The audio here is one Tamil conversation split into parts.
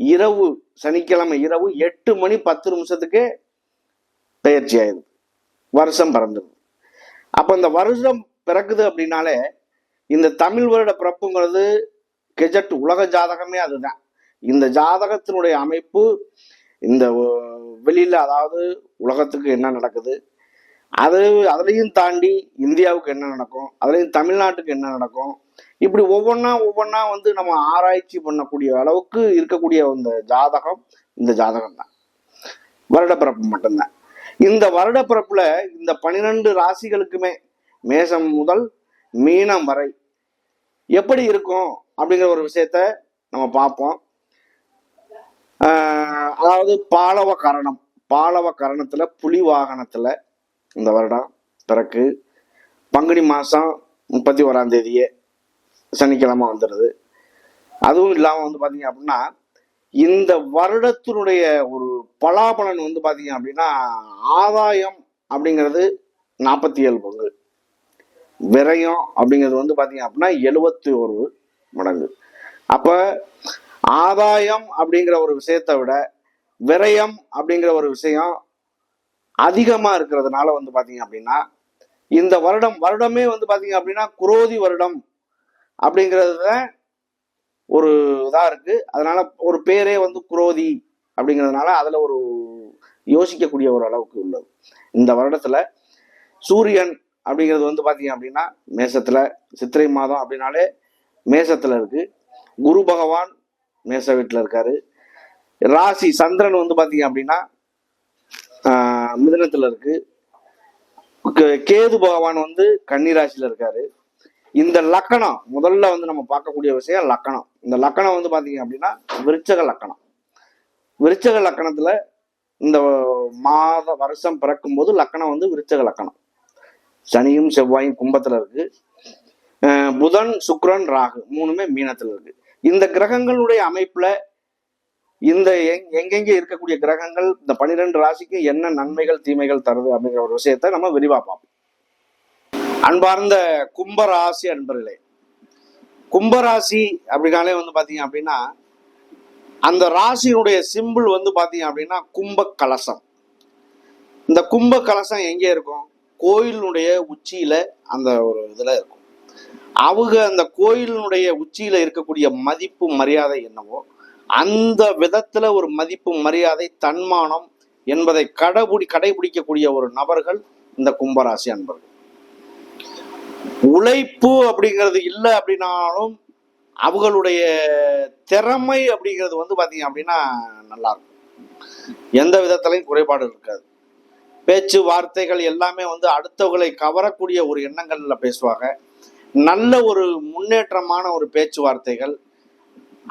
இரவு சனிக்கிழமை இரவு எட்டு மணி பத்து நிமிஷத்துக்கு பயிற்சி ஆயிடுது வருஷம் பிறந்துடுது அப்போ இந்த வருஷம் பிறக்குது அப்படின்னாலே இந்த தமிழ் வருட பிறப்புங்கிறது கெஜட் உலக ஜாதகமே அதுதான். இந்த ஜாதகத்தினுடைய அமைப்பு இந்த வெளியில் அதாவது உலகத்துக்கு என்ன நடக்குது? அது அதுலேயும் தாண்டி இந்தியாவுக்கு என்ன நடக்கும்? அதுலேயும் தமிழ்நாட்டுக்கு என்ன நடக்கும்? இப்படி ஒவ்வொன்றா ஒவ்வொன்றா வந்து நம்ம ஆராய்ச்சி பண்ணக்கூடிய அளவுக்கு இருக்கக்கூடிய இந்த ஜாதகம் இந்த ஜாதகம் தான் வருடப்பிறப்பு மட்டும்தான். இந்த வருடப்பிறப்புல இந்த பனிரெண்டு ராசிகளுக்குமே மேசம் முதல் மீனம் வரை எப்படி இருக்கும் அப்படிங்கிற ஒரு விஷயத்த நம்ம பார்ப்போம். அதாவது பாலவ கரணம் பாலவ கரணத்துல புலி வாகனத்துல இந்த வருடம். பிறக்கு பங்குனி மாதம் முப்பத்தி ஓராம் தேதியே சனிக்கிழமை வந்துடுது அதுவும் இல்லாமல் வந்து பார்த்தீங்க அப்படின்னா இந்த வருடத்தினுடைய ஒரு பலாபலன் வந்து பார்த்தீங்க அப்படின்னா ஆதாயம் அப்படிங்கிறது நாற்பத்தி ஏழு பங்கு. விரயம் அப்படிங்கிறது வந்து பார்த்தீங்க அப்படின்னா எழுபத்தி ஒரு மடங்கு. அப்போ ஆதாயம் அப்படிங்கிற ஒரு விஷயத்தை விட விரயம் அப்படிங்கிற ஒரு விஷயம் அதிகமா இருக்கிறதுனால வந்து பாத்தீங்க அப்படின்னா இந்த வருடம் வருடமே வந்து பாத்தீங்க அப்படின்னா குரோதி வருடம் அப்படிங்கிறது தான் ஒரு இதா இருக்கு. அதனால ஒரு பேரே வந்து குரோதி அப்படிங்கிறதுனால அதுல ஒரு யோசிக்கக்கூடிய ஒரு அளவுக்கு உள்ளது. இந்த வருடத்துல சூரியன் அப்படிங்கிறது வந்து பாத்தீங்க அப்படின்னா மேசத்துல சித்திரை மாதம் அப்படின்னாலே மேசத்துல இருக்கு. குரு பகவான் மேச வீட்டுல இருக்காரு. ராசி சந்திரன் வந்து பாத்தீங்க அப்படின்னா மிதனத்தில் இருக்கு. கே- கேது பகவான் வந்து கன்னிராசியில் இருக்காரு. இந்த லக்கணம் முதல்ல வந்து நம்ம பார்க்கக்கூடிய விஷயம் லக்கணம். இந்த லக்கணம் வந்து பார்த்தீங்க அப்படின்னா விருச்சக லக்கணம். விருச்சக லக்கணத்தில் இந்த மாத வருஷம் பிறக்கும் போது லக்கணம் வந்து விருச்சக லக்கணம். சனியும் செவ்வாயும் கும்பத்தில் இருக்கு. புதன் சுக்ரன் ராகு மூணுமே மீனத்தில் இருக்கு. இந்த கிரகங்களுடைய அமைப்புல இந்த எங்- இருக்கக்கூடிய கிரகங்கள் இந்த பனிரெண்டு ராசிக்கு என்ன நன்மைகள் தீமைகள் தருது அப்படிங்கிற ஒரு விஷயத்த நம்ம விரிவா பார்ப்போம். அன்பார்ந்த கும்பராசி அன்பர்களே கும்பராசி அப்படின்னாலே வந்து பாத்தீங்க அப்படின்னா அந்த ராசியினுடைய சிம்பிள் வந்து பாத்தீங்க அப்படின்னா கும்ப கலசம் இந்த கும்ப கலசம் எங்கே இருக்கும்? கோயிலினுடைய உச்சியில அந்த ஒரு இதுல இருக்கும். அவங்க அந்த கோயிலினுடைய உச்சியில இருக்கக்கூடிய மதிப்பு மரியாதை என்னவோ அந்த விதத்துல ஒரு மதிப்பு மரியாதை தன்மானம் என்பதை கடைபிடி கடைபிடிக்கக்கூடிய ஒரு நபர்கள் இந்த கும்பராசி அன்பர்கள். உழைப்பு அப்படிங்கிறது இல்லை அப்படின்னாலும் அவங்களுடைய திறமை அப்படிங்கிறது வந்து பாத்தீங்க அப்படின்னா நல்லா இருக்கும் எந்த விதத்திலையும் குறைபாடு இருக்காது. பேச்சு வார்த்தைகள் எல்லாமே வந்து அடுத்தவர்களை கவரக்கூடிய ஒரு எண்ணங்கள்ல பேசுவாங்க. நல்ல ஒரு முன்னேற்றமான ஒரு பேச்சுவார்த்தைகள்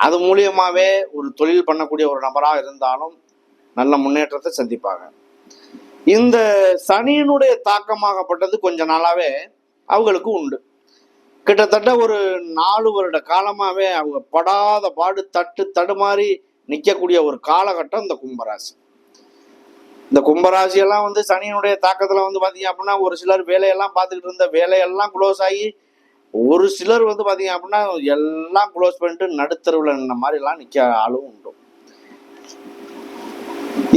அது மூலியமாவே ஒரு தொழில் பண்ணக்கூடிய ஒரு நபராக இருந்தாலும் நல்ல முன்னேற்றத்தை சந்திப்பாங்க. இந்த சனியினுடைய தாக்கமாகப்பட்டது கொஞ்ச நாளாவே அவங்களுக்கு உண்டு. கிட்டத்தட்ட ஒரு நாலு வருட காலமாவே அவங்க படாத பாடு தட்டு தடுமாறி நிற்கக்கூடிய ஒரு காலகட்டம் இந்த கும்பராசி. இந்த கும்பராசியெல்லாம் வந்து சனியினுடைய தாக்கத்துல வந்து பாத்தீங்க அப்படின்னா ஒரு சிலர் வேலையெல்லாம் பார்த்துக்கிட்டு இருந்த வேலையெல்லாம் க்ளோஸ் ஆகி ஒரு சிலர் வந்து பார்த்தீங்க அப்படின்னா எல்லாம் க்ளோஸ் பண்ணிட்டு நடுத்தருவில் நின்ன மாதிரி எல்லாம் நிக்க ஆளும் உண்டு.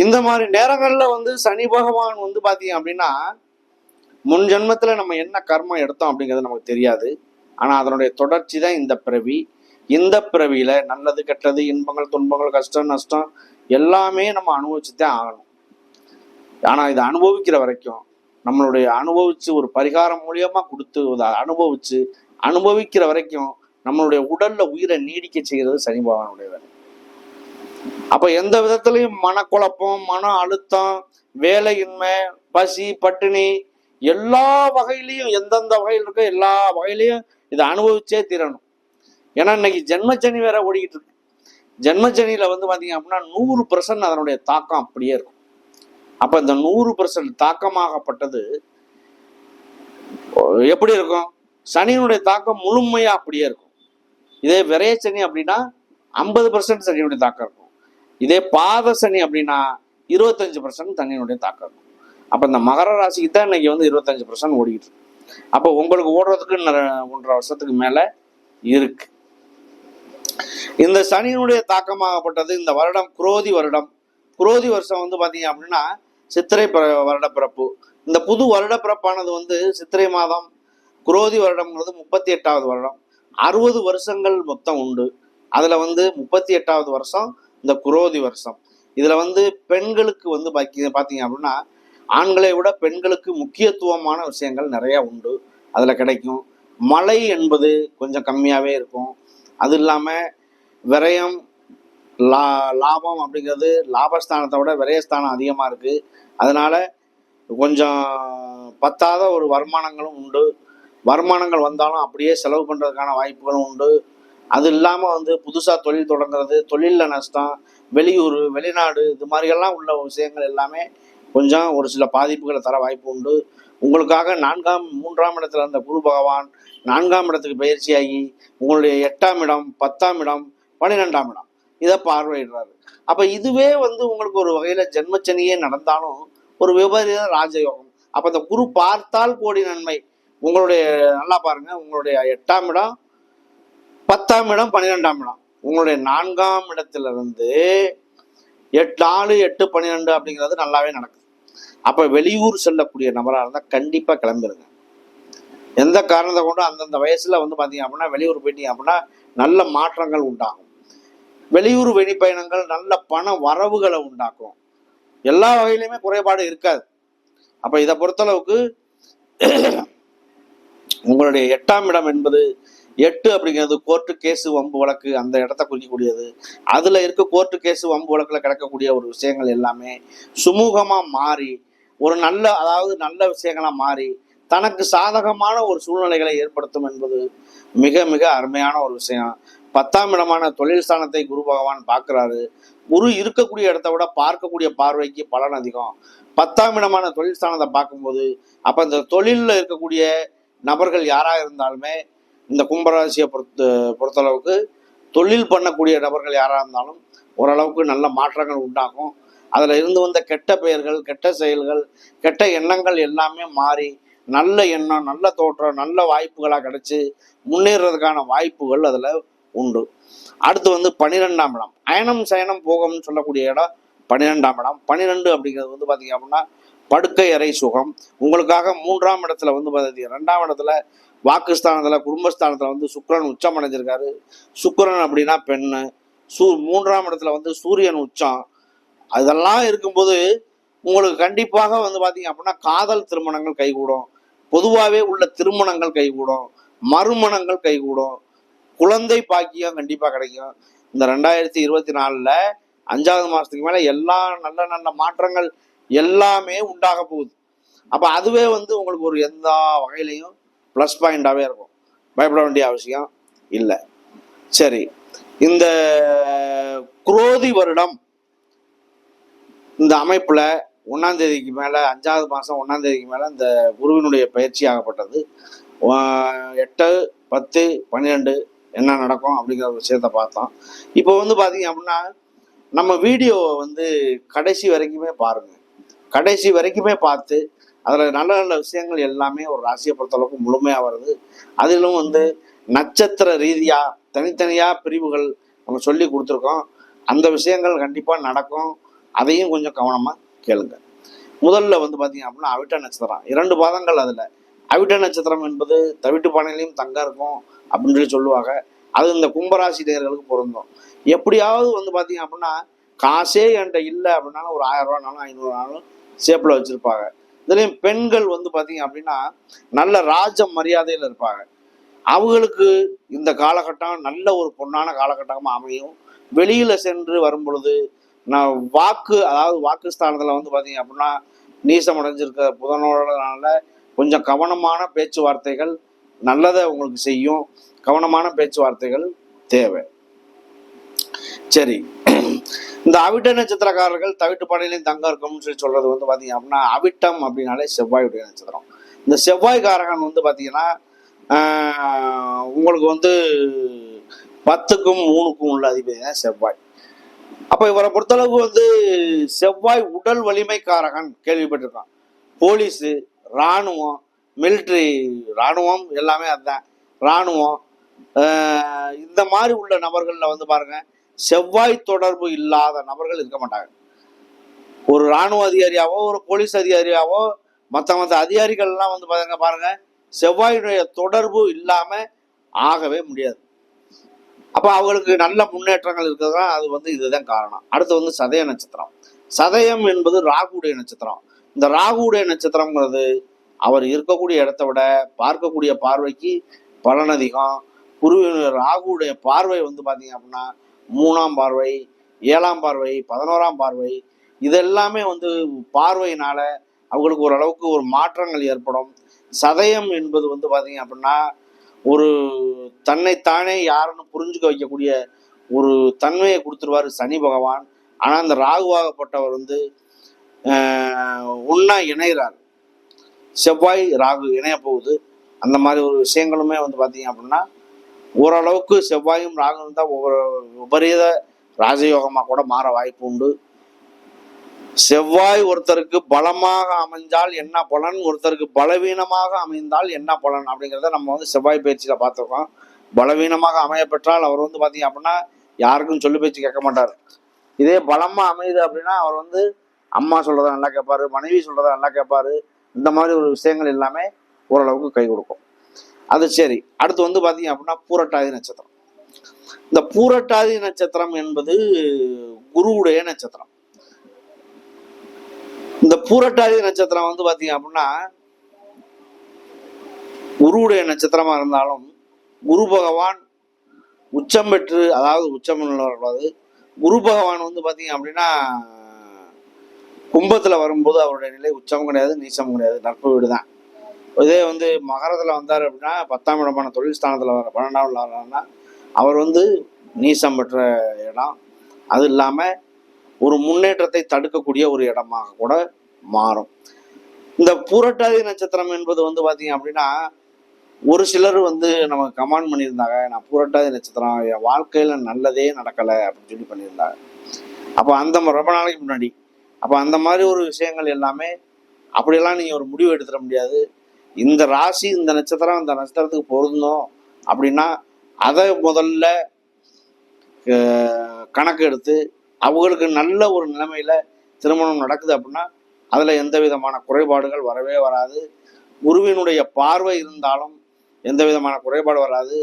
இந்த மாதிரி நேரங்கள்ல வந்து சனி பகவான் வந்து பார்த்தீங்க அப்படின்னா முன் ஜென்மத்துல நம்ம என்ன கர்மம் எடுத்தோம் அப்படிங்கிறது நமக்கு தெரியாது. ஆனா அதனுடைய தொடர்ச்சி தான் இந்த பிறவி. இந்த பிறவியில நல்லது கெட்டது இன்பங்கள் துன்பங்கள் கஷ்டம் நஷ்டம் எல்லாமே நம்ம அனுபவிச்சுதான் ஆகணும். ஆனா இதை அனுபவிக்கிற வரைக்கும் நம்மளுடைய அனுபவிச்சு ஒரு பரிகாரம் மூலியமா கொடுத்து அதை அனுபவிச்சு அனுபவிக்கிற வரைக்கும் நம்மளுடைய உடல்ல உயிரை நீடிக்க செய்கிறது சனி பகவானுடைய வேலை. அப்ப எந்த விதத்திலையும் மனக்குழப்பம் மன அழுத்தம் வேலையின்மை பசி பட்டினி எல்லா வகையிலையும் எந்தெந்த வகையில் இருக்கோ எல்லா வகையிலையும் இதை அனுபவிச்சே தீரணும். ஏன்னா இன்னைக்கு ஜென்மச்சனி வேற ஓடிக்கிட்டு இருக்கு. ஜென்மச்சனியில வந்து பாத்தீங்க அப்படின்னா நூறு பர்சன்ட் அதனுடைய தாக்கம் அப்படியே இருக்கும். அப்ப இந்த நூறு பர்சன்ட் தாக்கமாகப்பட்டது எப்படி இருக்கும்? சனியினுடைய தாக்கம் முழுமையா அப்படியே இருக்கும். இதே விரைய சனி அப்படின்னா ஐம்பது பர்சன்ட் சனியினுடைய தாக்கம் இருக்கும். இதே பாத சனி அப்படின்னா இருபத்தஞ்சு பர்சன்ட் தண்ணியினுடைய தாக்கம் இருக்கும். அப்போ இந்த மகர ராசிக்கு தான் இன்னைக்கு வந்து இருபத்தஞ்சு பர்சன்ட் ஓடிக்கிட்டு இருக்கு. அப்போ உங்களுக்கு ஓடுறதுக்கு ஒன்றரை வருஷத்துக்கு மேலே இருக்கு. இந்த சனியினுடைய தாக்கமாகப்பட்டது இந்த வருடம் குரோதி வருடம். குரோதி வருஷம் வந்து பார்த்தீங்க அப்படின்னா சித்திரை பிற- இந்த புது வருடப்பிறப்பானது வந்து சித்திரை மாதம் குரோதி வருடம்ங்கிறது முப்பத்தி எட்டாவது வருடம். அறுபது வருஷங்கள் மொத்தம் உண்டு. அதில் வந்து முப்பத்தி எட்டாவது வருஷம் இந்த குரோதி வருஷம். இதில் வந்து பெண்களுக்கு வந்து பாக்கி பார்த்தீங்க அப்படின்னா ஆண்களை விட பெண்களுக்கு முக்கியத்துவமான விஷயங்கள் நிறையா உண்டு. அதில் கிடைக்கும். மழை என்பது கொஞ்சம் கம்மியாகவே இருக்கும். அது இல்லாமல் விரயம் லா லாபம் அப்படிங்கிறது லாபஸ்தானத்தை விட விரயஸ்தானம் அதிகமாக இருக்குது அதனால் கொஞ்சம் பத்தாத ஒரு வருமானங்களும் உண்டு. வருமானங்கள் வந்தாலும் அப்படியே செலவு பண்ணுறதுக்கான வாய்ப்புகளும் உண்டு. அது இல்லாமல் வந்து புதுசாக தொழில் தொடங்குறது தொழிலில் நஷ்டம் வெளியூர் வெளிநாடு இது மாதிரியெல்லாம் உள்ள விஷயங்கள் எல்லாமே கொஞ்சம் ஒரு சில பாதிப்புகளை தர வாய்ப்பு உண்டு. உங்களுக்காக நான்காம் மூன்றாம் இடத்துல இருந்த குரு பகவான் நான்காம் இடத்துக்கு பயிற்சியாகி உங்களுடைய எட்டாம் இடம் பத்தாம் இடம் பன்னிரெண்டாம் இடம் இதை பார்வையிடுறாரு. அப்ப இதுவே வந்து உங்களுக்கு ஒரு வகையில ஜென்மச்சனியே நடந்தாலும் ஒரு விபரீத ராஜயோகம். அப்ப அந்த குரு பார்த்தால் கோடி நன்மை. உங்களுடைய நல்லா பாருங்க உங்களுடைய எட்டாம் இடம் பத்தாம் இடம் பன்னிரெண்டாம் இடம். உங்களுடைய நான்காம் இடத்துல இருந்து எட்டு நாலு எட்டு பன்னிரெண்டு அப்படிங்கிறது நல்லாவே நடக்குது. அப்ப வெளியூர் செல்லக்கூடிய நபராக இருந்தால் கண்டிப்பா கிளம்பிடுங்க எந்த காரணத்தை கொண்டு அந்தந்த வயசுல வந்து பாத்தீங்க அப்படின்னா வெளியூர் போயிட்டீங்க அப்படின்னா நல்ல மாற்றங்கள் உண்டாகும். வெளியூர் வெளிப்பயணங்கள் நல்ல பண வரவுகளை உண்டாக்கும். எல்லா வகையிலுமே குறைபாடு இருக்காது. அப்ப இதை பொறுத்தளவுக்கு உங்களுடைய எட்டாம் இடம் என்பது எட்டு அப்படிங்கிறது கோர்ட்டு கேஸு வம்பு வழக்கு அந்த இடத்த குறிக்கக்கூடியது. அதுல இருக்க கோர்ட்டு கேஸு வம்பு வழக்குல கிடக்கக்கூடிய ஒரு விஷயங்கள் எல்லாமே சுமூகமா மாறி ஒரு நல்ல அதாவது நல்ல விஷயங்களா மாறி தனக்கு சாதகமான ஒரு சூழ்நிலைகளை ஏற்படுத்தும் என்பது மிக மிக அருமையான ஒரு விஷயம். பத்தாம் இடமான தொழில் ஸ்தானத்தை குரு பகவான் பார்க்கிறாரு. குரு இருக்கக்கூடிய இடத்த விட பார்க்கக்கூடிய பார்வைக்கு பலன் அதிகம். பத்தாம் இடமான தொழில் ஸ்தானத்தை பார்க்கும்போது அப்ப இந்த தொழிலில் இருக்கக்கூடிய நபர்கள் யாராக இருந்தாலுமே இந்த கும்பராசியை பொறுத்த பொறுத்தளவுக்கு தொழில் பண்ணக்கூடிய நபர்கள் யாராக இருந்தாலும் ஓரளவுக்கு நல்ல மாற்றங்கள் உண்டாகும். அதில் இருந்து வந்த கெட்ட பெயர்கள் கெட்ட செயல்கள் கெட்ட எண்ணங்கள் எல்லாமே மாறி நல்ல எண்ணம் நல்ல தோற்றம் நல்ல வாய்ப்புகளாக கிடச்சி முன்னேறதுக்கான வாய்ப்புகள் அதில் உண்டு. அடுத்து வந்து பன்னிரெண்டாம் இடம். அயனம் சயனம் போகம்னு சொல்லக்கூடிய இடம் பன்னிரெண்டாம் இடம். பன்னிரெண்டு அப்படிங்கிறது வந்து பார்த்தீங்க அப்படின்னா படுக்கை அறை சுகம். உங்களுக்காக மூன்றாம் இடத்துல வந்து பார்த்தீங்க ரெண்டாம் இடத்துல வாக்குஸ்தானத்தில் குடும்பஸ்தானத்தில் வந்து சுக்கரன் உச்சம் அடைஞ்சிருக்காரு. சுக்கரன் அப்படின்னா பெண்ணு. சூ மூன்றாம் இடத்துல வந்து சூரியன் உச்சம். அதெல்லாம் இருக்கும்போது உங்களுக்கு கண்டிப்பாக வந்து பார்த்தீங்க அப்படின்னா காதல் திருமணங்கள் கைகூடும். பொதுவாகவே உள்ள திருமணங்கள் கைகூடும். மறுமணங்கள் கைகூடும். குழந்தை பாக்கியம் கண்டிப்பாக கிடைக்கும். இந்த ரெண்டாயிரத்தி இருபத்தி நாலில் அஞ்சாவது மாதத்துக்கு மேலே எல்லா நல்ல நல்ல மாற்றங்கள் எல்லாமே உண்டாக போகுது. அப்போ அதுவே வந்து உங்களுக்கு ஒரு எந்த வகையிலையும் ப்ளஸ் பாயிண்டாவே இருக்கும். பயப்பட வேண்டிய அவசியம் இல்லை. சரி. இந்த குரோதி வருடம் இந்த அமைப்பில் ஒன்றாம் தேதிக்கு மேலே அஞ்சாவது மாதம் ஒன்றாம் தேதிக்கு மேலே இந்த குருவினுடைய பயிற்சி ஆகப்பட்டது. எட்டு பத்து பன்னிரெண்டு என்ன நடக்கும் அப்படிங்கிற ஒரு விஷயத்த பார்த்தோம். இப்போ வந்து பார்த்தீங்க அப்படின்னா நம்ம வீடியோவை வந்து கடைசி வரைக்குமே பாருங்கள் கடைசி வரைக்குமே பார்த்து அதில் நல்ல நல்ல விஷயங்கள் எல்லாமே ஒரு ராசியை பொறுத்தளவுக்கு முழுமையாக வருது. அதிலும் வந்து நட்சத்திர ரீதியாக தனித்தனியாக பிரிவுகள் நம்ம சொல்லி கொடுத்துருக்கோம். அந்த விஷயங்கள் கண்டிப்பாக நடக்கும். அதையும் கொஞ்சம் கவனமாக கேளுங்க. முதல்ல வந்து பார்த்தீங்க அப்படின்னா அவிட்ட நட்சத்திரம். இரண்டு பாதங்கள் அதில். அவிட்ட நட்சத்திரம் என்பது தவிட்டு பானையிலையும் தங்கம் இருக்கும். அப்படின்னு சொல்லி சொல்லுவாங்க. அது இந்த கும்பராசி நேர்களுக்கு பொருந்தும். எப்படியாவது வந்து பார்த்தீங்க அப்படின்னா காசே என்கிட்ட இல்லை அப்படின்னாலும் ஒரு ஆயிரம் ரூபானாலும் ஐநூறுனாலும் சேப்பில் வச்சுருப்பாங்க. இதுலேயும் பெண்கள் வந்து பார்த்தீங்க அப்படின்னா நல்ல ராஜ மரியாதையில் இருப்பாங்க. அவங்களுக்கு இந்த காலகட்டம் நல்ல ஒரு பொன்னான காலகட்டமாக அமையும். வெளியில் சென்று வரும் பொழுது நான் வாக்கு அதாவது வாக்குஸ்தானத்தில் வந்து பார்த்தீங்க அப்படின்னா நீசம் அடைஞ்சிருக்க புதனோடனால கொஞ்சம் கவனமான பேச்சுவார்த்தைகள் நல்லதை உங்களுக்கு செய்யும். கவனமான பேச்சுவார்த்தைகள் தேவை. சரி. இந்த அவிட்ட நட்சத்திரக்காரர்கள் தவிட்டு பானையிலையும் தங்கம் இருக்கும்னு சொல்லி சொல்றது வந்து பார்த்தீங்க அப்படின்னா அவிட்டம் அப்படின்னாலே செவ்வாயுடைய நட்சத்திரம். இந்த செவ்வாய்க்காரகன் வந்து பார்த்தீங்கன்னா உங்களுக்கு வந்து பத்துக்கும் மூணுக்கும் உள்ள அதிபதி தான் செவ்வாய். அப்போ இவரை பொறுத்தளவுக்கு வந்து செவ்வாய் உடல் வலிமைக்காரகன் கேள்விப்பட்டிருக்கான். போலீஸு இராணுவம் மிலிட்ரி இராணுவம் எல்லாமே அதுதான். இராணுவம். இந்த மாதிரி உள்ள நபர்களில் வந்து பாருங்க செவ்வாய் தொடர்பு இல்லாத நபர்கள் இருக்க மாட்டாங்க. ஒரு இராணுவ அதிகாரியாவோ ஒரு போலீஸ் அதிகாரியாவோ மற்ற மற்ற அதிகாரிகள்லாம் வந்து பாருங்க பாருங்க செவ்வாயினுடைய தொடர்பு இல்லாமல் ஆகவே முடியாது. அப்போ அவங்களுக்கு நல்ல முன்னேற்றங்கள் இருக்கிறதுனா அது வந்து இதுதான் காரணம். அடுத்து வந்து சதய நட்சத்திரம். சதயம் என்பது ராகுடைய நட்சத்திரம். இந்த ராகுடைய நட்சத்திரங்கிறது அவர் இருக்கக்கூடிய இடத்த விட பார்க்கக்கூடிய பார்வைக்கு பலன் அதிகம் குரு ராகுடைய பார்வை வந்து பார்த்தீங்க அப்படின்னா மூணாம் பார்வை ஏழாம் பார்வை பதினோராம் பார்வை. இதெல்லாமே வந்து பார்வையினால அவங்களுக்கு ஓரளவுக்கு ஒரு மாற்றங்கள் ஏற்படும். சதயம் என்பது வந்து பார்த்தீங்க அப்படின்னா ஒரு தன்னைத்தானே யாருன்னு புரிஞ்சுக்க வைக்கக்கூடிய ஒரு தன்மையை கொடுத்துருவார் சனி பகவான். ஆனால் அந்த ராகுவாகப்பட்டவர் வந்து உண்ணா இணைகிறார். செவ்வாய் ராகு இணைய போகுது. அந்த மாதிரி ஒரு விஷயங்களுமே வந்து பார்த்தீங்க அப்படின்னா ஓரளவுக்கு செவ்வாயும் ராகும் தான் ஒவ்வொரு விபரீத ராஜயோகமாக கூட மாற வாய்ப்பு உண்டு. செவ்வாய் ஒருத்தருக்கு பலமாக அமைஞ்சால் என்ன பலன்? ஒருத்தருக்கு பலவீனமாக அமைந்தால் என்ன பலன்? அப்படிங்கிறத நம்ம வந்து செவ்வாய் பயிற்சியில் பார்த்துருக்கோம். பலவீனமாக அமைய பெற்றால் அவர் வந்து பார்த்தீங்க அப்படின்னா யாருக்கும் சொல்லி பேச்சு கேட்க மாட்டார். இதே பலமாக அமையுது அப்படின்னா அவர் வந்து அம்மா சொல்கிறத நல்லா கேட்பாரு மனைவி சொல்கிறத நல்லா கேட்பாரு இந்த மாதிரி ஒரு விஷயங்கள் எல்லாமே ஓரளவுக்கு கை கொடுக்கும். அது சரி. அடுத்து வந்து பார்த்தீங்க அப்படின்னா பூரட்டாதி நட்சத்திரம். இந்த பூரட்டாதி நட்சத்திரம் என்பது குருவுடைய நட்சத்திரம். இந்த பூரட்டாதி நட்சத்திரம் வந்து பாத்தீங்க அப்படின்னா குருவுடைய நட்சத்திரமா இருந்தாலும் குரு பகவான் உச்சம் பெற்று அதாவது உச்சம் உள்ளவர்களாவது குரு பகவான் வந்து பாத்தீங்க அப்படின்னா கும்பத்தில் வரும்போது அவருடைய நிலை உச்சமும் கிடையாது நீச்சமும் கிடையாது. நட்பு வீடு தான் இதே வந்து மகரத்தில் வந்தார் அப்படின்னா பத்தாம் இடமான தொழில் ஸ்தானத்தில் வர பன்னெண்டாம் இடத்துல அவர் வந்து நீசம் பெற்ற இடம். அது இல்லாமல் ஒரு முன்னேற்றத்தை தடுக்கக்கூடிய ஒரு இடமாக கூட மாறும். இந்த பூரட்டாதி நட்சத்திரம் என்பது வந்து பார்த்தீங்க அப்படின்னா ஒரு சிலர் வந்து நமக்கு கமெண்ட் பண்ணியிருந்தாங்க நான் பூரட்டாதி நட்சத்திரம் என் வாழ்க்கையில் நல்லதே நடக்கலை அப்படின்னு சொல்லி பண்ணியிருந்தாங்க. அப்போ அந்த ரொம்ப நாளைக்கு முன்னாடி அப்போ அந்த மாதிரி ஒரு விஷயங்கள் எல்லாமே அப்படியெல்லாம் நீங்கள் ஒரு முடிவு எடுத்துட முடியாது. இந்த ராசி இந்த நட்சத்திரம் இந்த நட்சத்திரத்துக்கு பொருந்தும் அப்படின்னா அதை முதல்ல கணக்கு எடுத்து அவங்களுக்கு நல்ல ஒரு நிலைமையில் திருமணம் நடக்குது அப்படின்னா அதில் எந்த விதமான குறைபாடுகள் வரவே வராது. குருவினுடைய பார்வை இருந்தாலும் எந்த விதமான குறைபாடு வராது.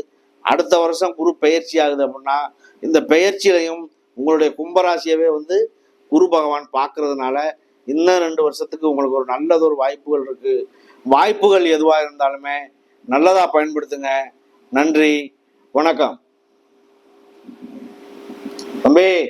அடுத்த வருஷம் குரு பயிற்சி ஆகுது அப்படின்னா இந்த பெயர்ச்சியிலையும் உங்களுடைய கும்பராசியவே வந்து குரு பகவான் பார்க்கறதுனால இன்னும் ரெண்டு வருஷத்துக்கு உங்களுக்கு ஒரு நல்லதொரு வாய்ப்புகள் இருக்கு. வாய்ப்புகள் எதுவாக இருந்தாலுமே நல்லதா பயன்படுத்துங்க. நன்றி. வணக்கம். தம்பி.